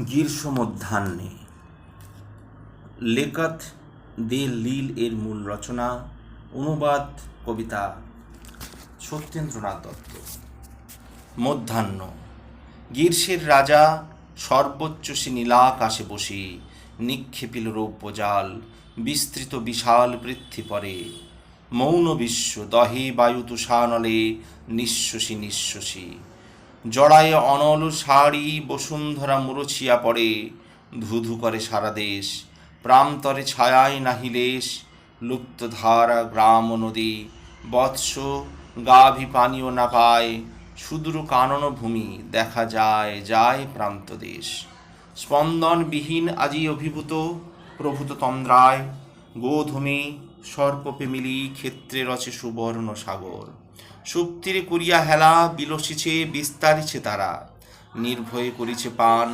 গ্রীষ্ম মধ্যাহ্নে লেখত দে লীল এর মূল রচনা, অনুবাদ, কবিতা সত্যেন্দ্রনাথ দত্ত। মধ্যাহ্ন। গ্রীষ্মের রাজা সর্বোচ্চ সে নীলাকাশে বসে নিক্ষেপিল রৌপ্য জাল, বিস্তৃত বিশাল বৃদ্ধি পরে। মৌন বিশ্ব, দহে বায়ু তুষানলে নিঃশ্বসী নিঃশ্বসী জড়ায় অনল শাড়ি বসুন্ধরা মুরছিয়া পড়ে, ধুধু করে সারা দেশ। প্রান্তরে ছায়ায় নাহিলেশ লুপ্ত ধারা গ্রাম নদী। বৎস গাভী পানীয় না পায়, সুদূর কানন ভূমি দেখা যায় যায় প্রান্ত দেশ। স্পন্দনবিহীন আজি অভিভূত, প্রভূত তন্দ্রায়, গোধূমে সর্পপে মিলি ক্ষেত্রে রচে সুবর্ণ সাগর। সুপ্তিরে করিয়া হেলা বিলসিছে, বিস্তারিছে তারা। নির্ভয়ে করিছে পান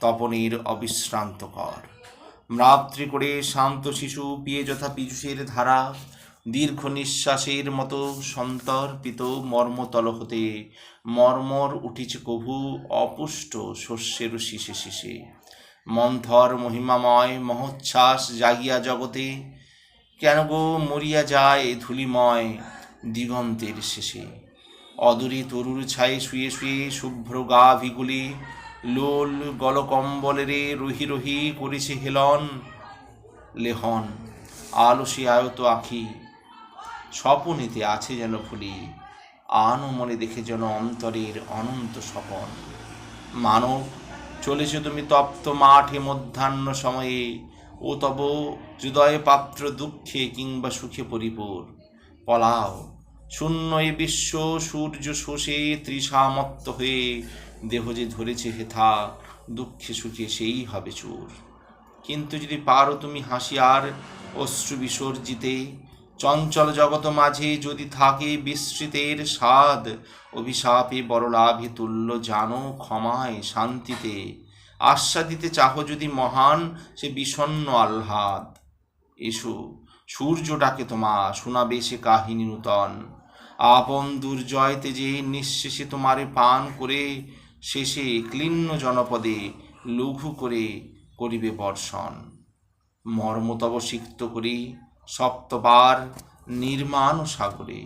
তপনের অবিশ্রান্ত কর। ম্রাত্রি করে শান্ত শিশু পিয়ে যথা পীযুষের ধারা। দীর্ঘ নিঃশ্বাসের মতো সন্তর্পিত মর্মতল হতে মর্মর উঠিছে কভু অপুষ্ট শস্যের শিশে শিশে মন্থর মহিমাময় মহোচ্ছ্বাস জাগিয়া জগতে কেন গো মরিয়া যায় ধুলিময় দিগন্তের শেষে? অদূরে তরুর ছায়ে শুয়ে শুয়ে শুভ্র গা ভিগুলি, লোল গলকম্বলেরে রহি রহি করেছে হেলন, লেহন, আলসি আয়ত আখি, স্বপনেতে আছে যেন ফুলি, আন মনে দেখে যেন অন্তরের অনন্ত স্বপন। মানব, চলেছ তুমি তপ্ত মাঠে মধ্যাহ্ন সময়ে ও তব হৃদয়ে পাত্র দুঃখে কিংবা সুখে পরিপূর। পলাও শূন্য এ বিশ্ব, সূর্য শোষে, তৃষামত্ত হয়ে, দেহ যে ধরেছে হেথা দুঃখে সুখে সেই হবে চোর। কিন্তু যদি পারো তুমি হাসিয়ার অশ্রু বিসর্জিতে, চঞ্চল জগত মাঝে যদি থাকে বিস্মৃতের স্বাদ, অভিশাপে বড়লাভে তুল্য জানো ক্ষমায় শান্তিতে আস্বাদিতে চাহ যদি মহান, সে বিষণ্ন আহ্লাদ। এসো সূর্য ডাকে তোমা, শোনাবে সে কাহিনী নূতন। আপন দুর্জয়তে যে নিঃশেষে তোমারে পান করে, শেষে ক্লিন্ন জনপদে লঘু করে করিবে বর্ষণ। মর্মতব সিক্ত করি, সপ্তবার নির্মাণ সাগরে।